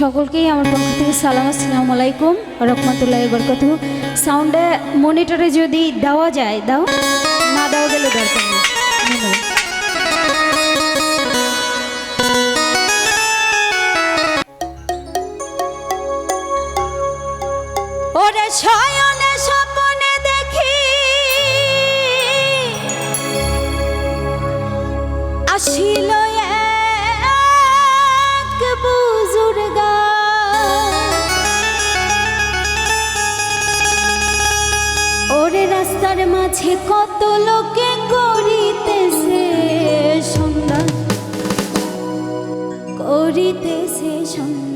সকলকেই আমার পক্ষ থেকে সালাম, আসসালামু আলাইকুম, রহমতুল্লাহ বরকত সাউন্ডে মনিটরে যদি দেওয়া যায়, দাও। না দেওয়া গেলে দরকার দেখি। আসিল রাস্তার মাঝে কত লোকে করিতেছে সন্ধ্যা করিতেছে সন্ধ্যা